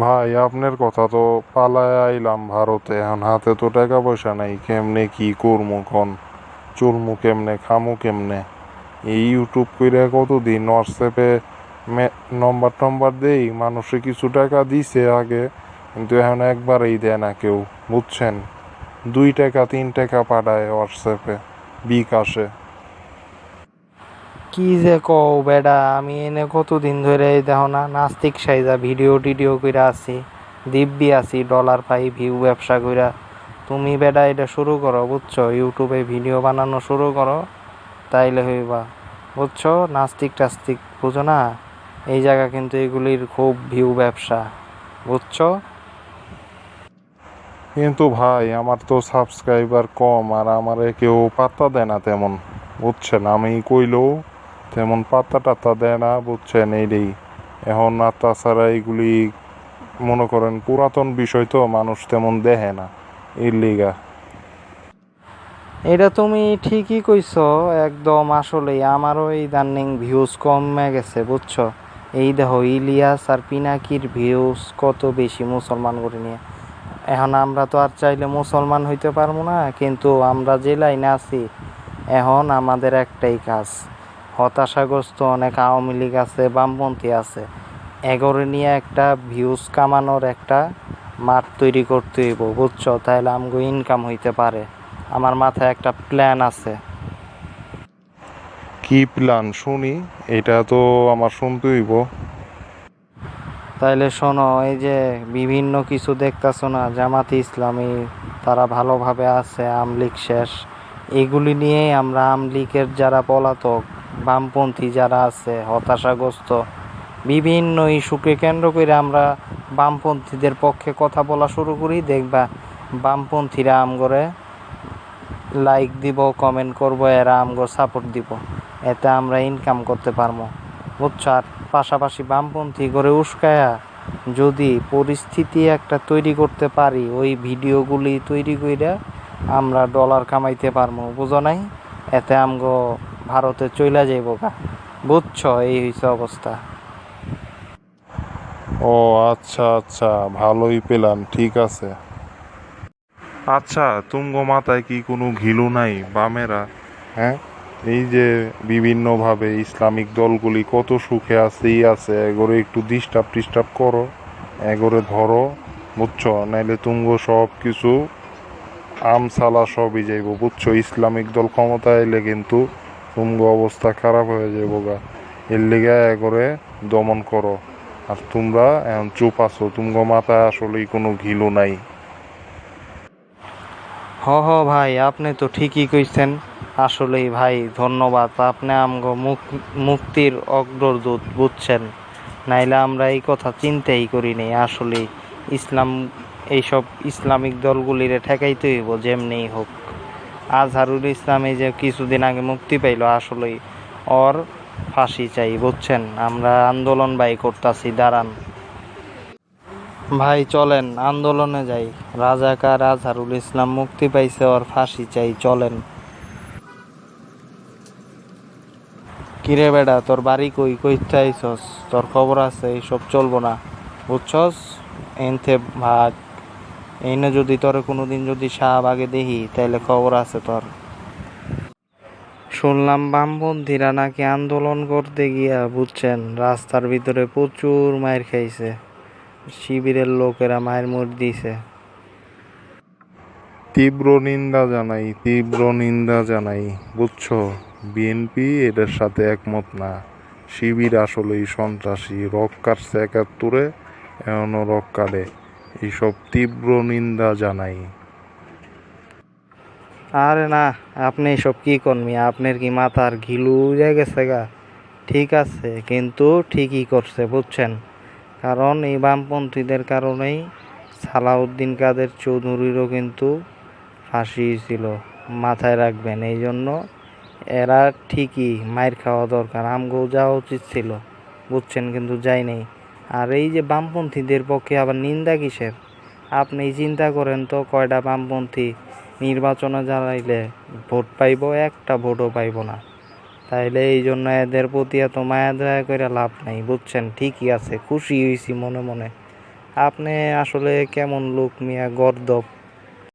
ভাই, আপনার কথা তো পালায় আইলাম ভারতে। এখন হাতে তো টাকা পয়সা নাই, কেমনে কি করমু কোন? চলমু কেমনে, খামু কেমনে? এই ইউটিউব কইরা কতদিন হোয়াটসঅ্যাপে নম্বর টম্বর দেই? মানুষে কিছু টাকা দিছে আগে, কিন্তু এখন একবারেই দেয় না কেউ, বুঝছেন? দুই টাকা, তিন টাকা পাঠায় হোয়াটসঅ্যাপে বিকাশে। কি যে কও বেডা, আমি এনে কতদিন ধরে দেখো না নাস্তিক সাইজা ভিডিও টিডিও কইরা আছি, দিব্যি আছি ডলার পাই ভিউ ব্যবসা কইরা। তুমি বেডা এটা শুরু করো, বুঝছ? ইউটিউবে ভিডিও বানানো শুরু করো, তাইলে হইবা। বুঝছ? নাস্তিক টাস্তিক, বুঝো না? এই জায়গা কিন্তু এগুলির খুব ভিউ ব্যবসা, বুঝছ? কিন্তু ভাই, আমার তো সাবস্ক্রাইবার কম আর আমারে কেউ পাত্তা দেয় না তেমন, বুঝছেন? আমি কইলেও তেমন পাত্তা টাত্তা দেয় না, বুঝছেন? এইটাই এখন আর তাছাড়া এইগুলি, মনে করেন পুরাতন বিষয় তো, মানুষ তেমন দেখে না। এর লিগা। এটা তুমি ঠিকই কইছ, একদম আসলেই। আমারও এই দার্নিং ভিউজ কমে গেছে, বুঝছ? এই দেখো, ইলিয়াস আর পিনাকির ভিউজ কত বেশি মুসলমান করে নিয়ে। এখন আমরা তো আর চাইলে মুসলমান হইতে পারব না, কিন্তু আমরা যে লাইনে আছি, এখন আমাদের একটাই কাজ। হতাশাগ্রস্ত অনেক আওয়ামী লীগ আছে বামপন্থী আছে। এগোরে নিয়ে একটা ভিউজ কামানোর একটা মাঠ তৈরি করতে হইব বুঝছ? তাহলে আমগো ইনকাম হইতে পারে। আমার মাথায় একটা প্ল্যান আছে। কি প্ল্যান শুনি এটা তো আমার শুনতে হইব। তাইলে শোনো এই যে বিভিন্ন কিছু দেখতাছো না জামাতে ইসলামী তারা ভালোভাবে আছে আমলিগ শেষ। এগুলি নিয়েই আমরা আমলিগের যারা পলাতক বামপন্থী যারা আছে, হতাশাগ্রস্ত, বিভিন্ন ইস্যুকে কেন্দ্র করে আমরা বামপন্থীদের পক্ষে কথা বলা শুরু করি। দেখবা বামপন্থীরা আমগরে লাইক দিব কমেন্ট করব, এরা আমগো সাপোর্ট দিব। এতে আমরা ইনকাম করতে পারব। বুঝছ? আর পাশাপাশি বামপন্থী করে উস্কায়া যদি পরিস্থিতি একটা তৈরি করতে পারি, ওই ভিডিওগুলি তৈরি কইরা আমরা ডলার কামাইতে পারব। বুঝো নাই? এতে আমগো ভারতে চইলা যাইব গা। বুঝছ এই হইছে অবস্থা। ও আচ্ছা আচ্ছা ভালোই পেলাম ঠিক আছে। আচ্ছা তুমগো মাথায় কি কোনো ঘিলু নাই বামেরা? হ্যাঁ? এই যে বিভিন্নভাবে ইসলামিক দলগুলি কত সুখে আছে ই আছে এগোরে একটু ডিস্টার্ব টিস্টার্ব করো এগোরে ধরো বুঝছ? নাইলে তুমগো সব কিছু আমসালা সবই যাইব বুঝছ? ইসলামিক দল ক্ষমতা এলে কিন্তু তুমগো অবস্থা খারাপ হয়ে যাব গা এর লেগে করে দমন করো। আর তোমরা এখন চুপ আছো। তুমগো মাথায় আসলেই কোনো ঘিলু নাই। হ হ, ভাই, আপনি তো ঠিকই কইছেন। আসলেই ভাই, ধন্যবাদ। আপনি আমগো মুক- মুক্তির অগ্রদূত বুঝছেন। নাইলে আমরা এই কথা চিন্তাই করিনি আসলে ইসলাম, এইসব ইসলামিক দলগুলিরে ঠেকাইতে হইব যেমনি হোক। আজহারুল ইসলাম এই যে কিছুদিন আগে মুক্তি পাইলো আসলেই। ওর ফাঁসি চাই, বুঝছেন? আমরা আন্দোলন ভাই করতাছি, দাঁড়ান। ভাই, চলেন, আন্দোলনে যাই। রাজাকার আজহারুল ইসলাম মুক্তি পাইছে, ওর ফাঁসি চাই, চলেন। কিরে বেডা তোর বাড়ি কই? কইতে তোর খবর আছে, এইসব চলবো না। বুঝছস? এনথে ভাগ। এইনে যদি তোর কোনোদিন যদি শাহবাগে দেখি তাহলে খবর আছে তোর। শুনলাম বামপন্থীরা নাকি আন্দোলন করতে গিয়া, বুঝছেন, রাস্তার ভিতরে প্রচুর মায়ের খাইছে। শিবিরের লোকেরা মায়ের মুড় দিছে। তীব্র নিন্দা জানাই, তীব্র নিন্দা জানাই, বুঝছ? বিএনপি এদের সাথে একমত না। শিবির আসলেই সন্ত্রাসী রক কাটছে একাত্তরে এখনও রক কাটে এইসব তীব্র নিন্দা জানাই। আরে না, আপনি এসব কি করবি আপনার কি মাথার ঘিলু উড়ে গেছে গা? ঠিক আছে, কিন্তু ঠিকই করছে, বুঝছেন? কারণ এই বামপন্থীদের কারণেই সালাউদ্দিন কাদের চৌধুরীরও কিন্তু ফাঁসি ছিল, মাথায় রাখবেন। এই জন্য এরা ঠিকই মায়ের খাওয়া দরকার। আমগো যাওয়া উচিত ছিল, বুঝছেন? কিন্তু যাই নাই। আর এই যে বামপন্থীদের পক্ষে আবার নিন্দা কিসের? আপনি চিন্তা করেন তো, কয়টা বামপন্থী নির্বাচনে জানাইলে ভোট পাইব, একটা ভোটও পাইব না। তাইলে এই জন্য এদের প্রতি এত মায়া দয়া করে লাভ নাই, বুঝছেন? ঠিকই আছে, খুশি হয়েছি মনে মনে। আপনি আসলে কেমন লোক মিয়া, গর্দব?